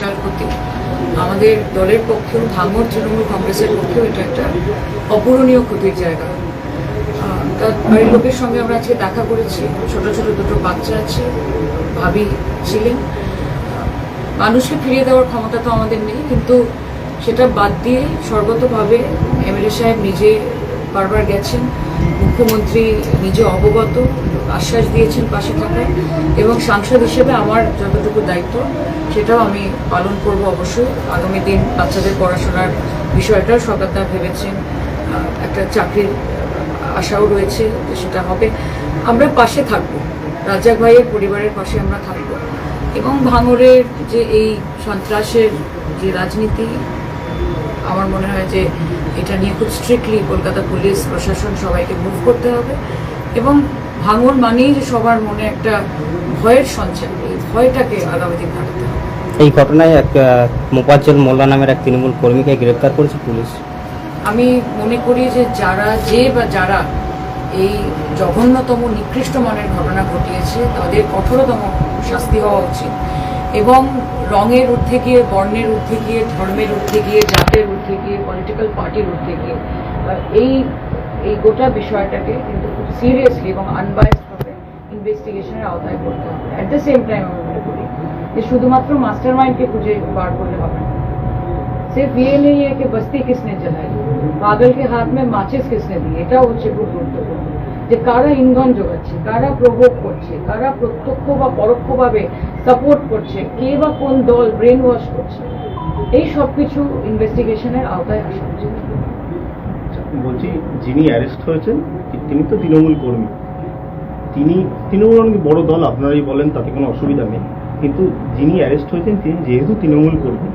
বিশাল ক্ষতি আমাদের দলের পক্ষেও ভাঙর তৃণমূল কংগ্রেসের পক্ষেও এটা একটা অপূরণীয় ক্ষতির জায়গা। তার বাড়ির লোকের সঙ্গে আমরা আজকে দেখা করেছি। ছোট ছোট দুটো বাচ্চা আছে, ভাবি ছিলেন। মানুষকে ফিরিয়ে দেওয়ার ক্ষমতা তো আমাদের নেই, কিন্তু সেটা বাদ দিয়ে সর্বতভাবে এমএলএ সাহেব নিজে বারবার গেছেন। মুখ্যমন্ত্রী নিজে অবগত আশ্বাস দিয়েছেন পাশে থাকার এবং সাংসদ হিসেবে আমার যতটুকু দায়িত্ব, সেটাও আমি পালন করব অবশ্যই। আগামী দিন বাচ্চাদের পড়াশোনার বিষয়টাও সরকার ভেবেছেন একটা চাকরির আশাও রয়েছে যে সেটা হবে। আমরা পাশে থাকব, রাজ্জাক ভাইয়ের পরিবারের পাশে আমরা থাকব। এবং ভাঙরের যে এই সন্ত্রাসের যে রাজনীতি আমার মনে হয় যে এটা নিয়ে খুব স্ট্রিক্টলি কলকাতা পুলিশ প্রশাসন সবাইকে মুভ করতে হবে এবং ভাঙর মানেই যে সবার মনে একটা ভয়ের সঞ্চার এই ভয়টাকে আগামী দিন কাটাতে হবে। এই ঘটনায় এক মোপাজ্জল মোল্লা নামের এক তৃণমূল কর্মীকে গ্রেপ্তার করেছে পুলিশ। আমি মনে করি যে যারা যে বা যারা এই জঘন্যতম নিকৃষ্ট মানের ঘটনা ঘটিয়েছে তাদের কঠোরতম শাস্তি হওয়া উচিত। এবং রঙের ঊর্ধ্বে গিয়ে বর্ণের ঊর্ধ্বে গিয়ে ধর্মের ঊর্ধ্বে গিয়ে জাতের ঊর্ধ্বে গিয়ে পলিটিক্যাল পার্টির ঊর্ধ্বে গিয়ে আহ, এই এই গোটা বিষয়টাকে কিন্তু খুব সিরিয়াসলি এবং আনবায়াসভাবে ইনভেস্টিগেশনের আওতায় করতে হবে অ্যাট দ্য সেম টাইম আমি মনে করি যে শুধুমাত্র মাস্টার মাইন্ডকে খুঁজে বার করলে হবে না सिर्फ ये नहीं है कि बस्ती किसने जलाई पागल के हाथ में মাচিস কিসনে दी এটাও হচ্ছে খুব গুরুত্বপূর্ণ যে কারা ইন্ধন যোগাচ্ছে, কারা প্রভোগ করছে, কারা প্রত্যক্ষ বা পরোক্ষভাবে সাপোর্ট করছে, কে বা কোন দল ব্রেন ওয়াশ করছে, এই সব কিছু ইনভেস্টিগেশনের আওতায় আসা উচিত। বলছি, যিনি অ্যারেস্ট হয়েছেন তিনি তো তৃণমূল কর্মী। তিনি, তৃণমূল অনেক বড় দল, আপনারাই বলেন, তাতে কোনো অসুবিধা নেই। কিন্তু যিনি অ্যারেস্ট হয়েছেন, তিনি যেহেতু তৃণমূল কর্মী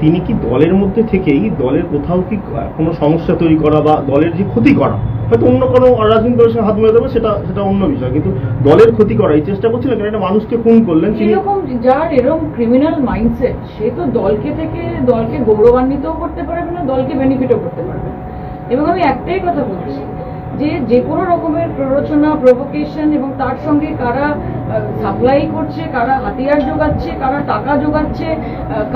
তিনি কি দলের মধ্যে থেকেই দলের কোথাও কি কোনো সমস্যা তৈরি করা বা দলের যে ক্ষতি করা, হয়তো অন্য কোনো রাজনৈতিক দলের সঙ্গে হাত মেলে দেবে সেটা সেটা অন্য বিষয়। কিন্তু দলের ক্ষতি করা এই চেষ্টা করছিলেন কারণ একটা মানুষকে খুন করলেন এরকম যার এরকম ক্রিমিনাল মাইন্ডসেট সে তো দলকে থেকে দলকে গৌরবান্বিতও করতে পারবে না, দলকে বেনিফিটও করতে পারবে এবং আমি একটাই কথা বলছি যে যে কোনো রকমের প্ররোচনা প্রভোকেশন এবং তার সঙ্গে কারা সাপ্লাই করছে, কারা হাতিয়ার যোগাচ্ছে, কারা টাকা যোগাচ্ছে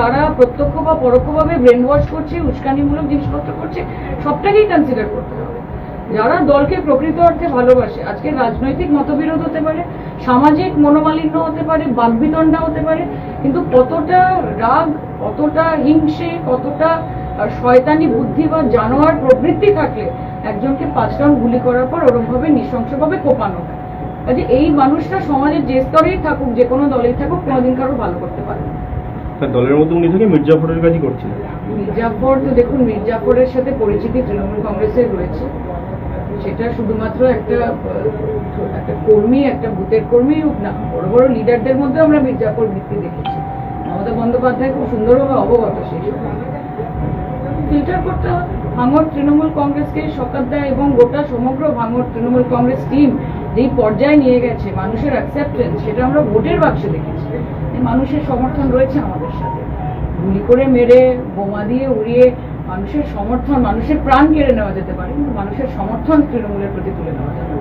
কারা প্রত্যক্ষ বা পরোক্ষভাবে ব্রেন ওয়াশ করছে, উস্কানিমূলক জিনিসপত্র করছে, সবটাকেই কনসিডার করতে হবে। যারা দলকে প্রকৃত অর্থে ভালোবাসে, আজকে রাজনৈতিক মতবিরোধ হতে পারে, সামাজিক মনোমালিন্য হতে পারে বাগবিতণ্ডা হতে পারে, কিন্তু কতটা রাগ, কতটা হিংসে, কতটা শয়তানি বুদ্ধি বা জানোয়ার প্রবৃত্তি থাকলে একজনকে পাঁচ রাউন্ড গুলি করার পর ওরমভাবে নৃশংসভাবে কোপানো। হয় কাজে এই মানুষটা সমাজের যে স্তরেই থাকুক যে কোনো দলেই থাকুক কোনোদিন কারও ভালো করতে পারে দলের মধ্যে উনি থেকে মির্জাফরের কাজই করছিলেন। মির্জাফর তো দেখুন মির্জাফরের সাথে পরিচিতি তৃণমূল কংগ্রেসের রয়েছে। সেটা শুধুমাত্র একটা একটা কর্মী একটা বুথের কর্মী হোক না বড় বড় লিডারদের মধ্যে আমরা মির্জাফর ভিত্তি দেখেছি। মমতা বন্দ্যোপাধ্যায় খুব সুন্দরভাবে অবগত সেই ফিল্টার করতে হবে ভাঙর তৃণমূল কংগ্রেসকে সকাত দেয় এবং গোটা সমগ্র ভাঙর তৃণমূল কংগ্রেস টিম যেই পর্যায়ে নিয়ে গেছে, মানুষের অ্যাকসেপ্টেন্স সেটা আমরা ভোটের বাক্সে দেখেছি মানুষের সমর্থন রয়েছে আমাদের সাথে গুলি করে মেরে, বোমা দিয়ে উড়িয়ে মানুষের সমর্থন, মানুষের প্রাণ কেড়ে নেওয়া যেতে পারে, কিন্তু মানুষের সমর্থন তৃণমূলের প্রতি তুলে নেওয়া যাবে।